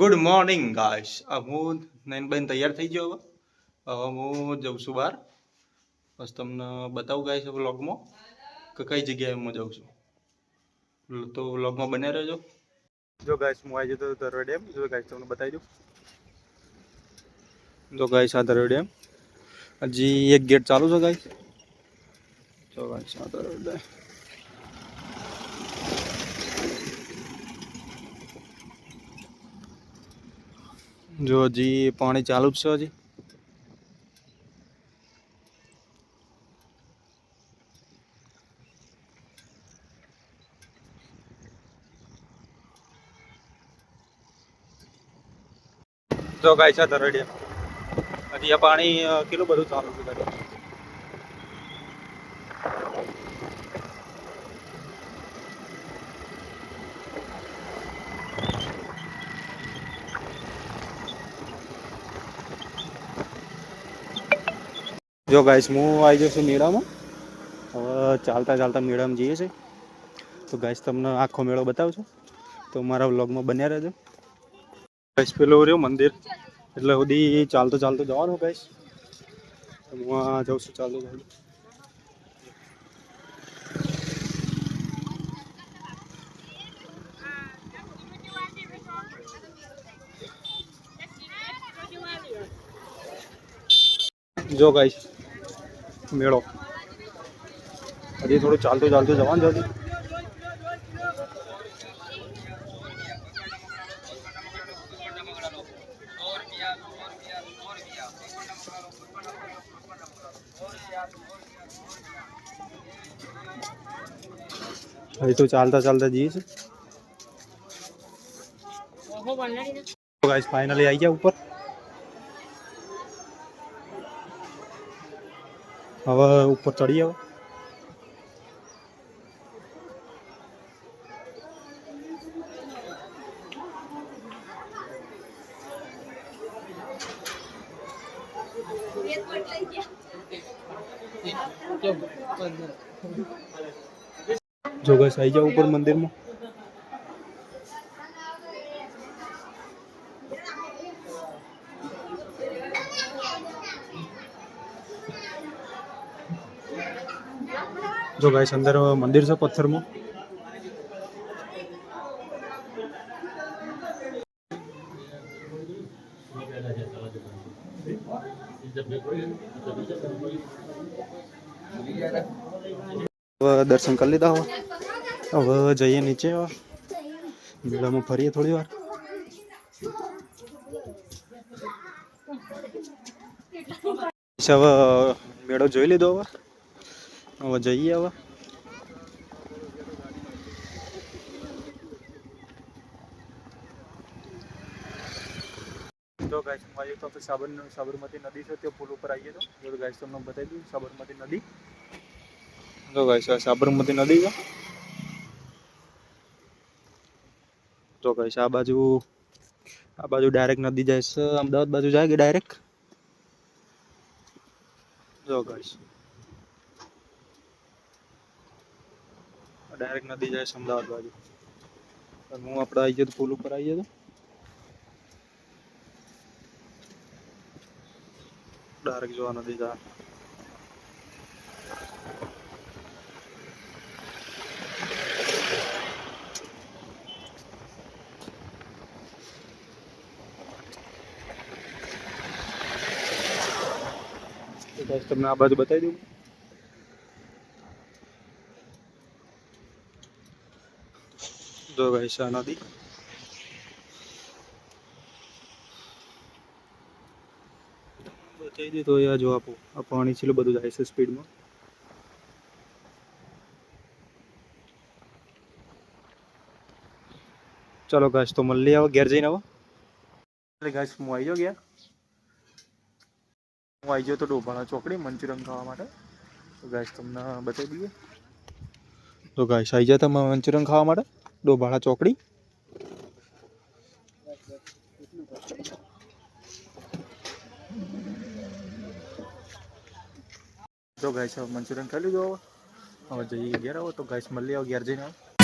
Good morning guys હું નયનબેન તૈયાર થઈ ગયો હવે. હું જઉં છું બહાર. બસ તમને બતાવું ગાઈસ વ્લોગમાં કે કઈ જગ્યાએ હું જાઉં છું. તો વ્લોગમાં બને રહેજો. જો ગાઈસ હું આવી જતો ધરોઈ ડેમ. જો ગાઈસ તમને બતાવી દઉં. જો ગાઈસ આ ધરોઈ ડેમ. હજી એક ગેટ ચાલુ છે ગાઈસ જો ગાઈસ આ ધરોઈ ડેમ. જો હજી પાણી ચાલુ જ છે હજી. તો ગાય છે ધરડિયા હજી આ પાણી કેટલું બધું ચાલુ છે જો ગાઈસ હું આવી જઉં છું મેળામાં. હવે ચાલતા ચાલતા મેળામાં જઈએ છીએ. તો ગાઈસ તમને આખો મેળો બતાવશું. તો મારા વ્લોગમાં બન્યા રહેજો. ગાઈસ પેલું રહ્યું મંદિર. એટલે સુધી ચાલતો ચાલતો જવાનું ગાઈસ હું આ જાઉં છું ચાલતો ચાલતો. જો ગાઈસ મેળો. હજી થોડું ચાલતું ચાલતું જવાનું જલ્દી હજી. તો ચાલતા ચાલતા જઈએ છે ગાઈસ ફાઇનલી આવી ગયા ઉપર. હવે ઉપર ચડી આવો. જો બસ આવી જાવ ઉપર મંદિરમાં. જો ગાઈસ અંદર મંદિર છે પથ્થરમાં. હવે દર્શન કરી લીધા હવે હવે જઈએ નીચે મેળામાં ફરીએ થોડી વાર. હવે મેળો જોઈ લીધો હવે હવે જઈએ હવે. તો ગાય હું તો આપણે સાબર સાબરમતી નદી છે, તે પુલ ઉપર આવીએ તો. ગાઈસ તમને બતાવી દઉં, સાબરમતી નદી. જો ગાય સાબરમતી નદી છે. તો ગાય આ બાજુ આ બાજુ ડાયરેક્ટ નદી જાય છે. અમદાવાદ બાજુ જાય કે ડાયરેક્ટ જો ગાઈસ ડાયરેક્ટ નદી જાય છે અમદાવાદ બાજુ. હું આપણે આવી જતો પુલ ઉપર આવી જતો ડાયરેક્ટ જોવા નદી guys, તમને આ બાજુ બતાવી દઉં. જો ગાઈસ આ નદી બતાવી દે તો આ જો આપો આ પાણી છે બધું જાય છે સ્પીડમાં. ચાલો ગાઈસ તો મળી આવો ઘેર જઈને આવો. ગાઈસ હું આવી ગયો ગયા હું આવી ગયો તો ડોભાણા ચોકડી મંચુરિયન ખાવા માટે. તો ગાઈસ તમને બતાવી દઈએ. તો ગાઈસ આવી ગયા તમે મંચુરિયન ખાવા માટે? ડોભાણા ચોકડી. જો ગાઈસ મંચુરિયન ખાઈ લીધું હવે. હવે જઈએ ઘેર આવો. તો ગાઈસ, મળી આવો ઘેર જઈને. આવો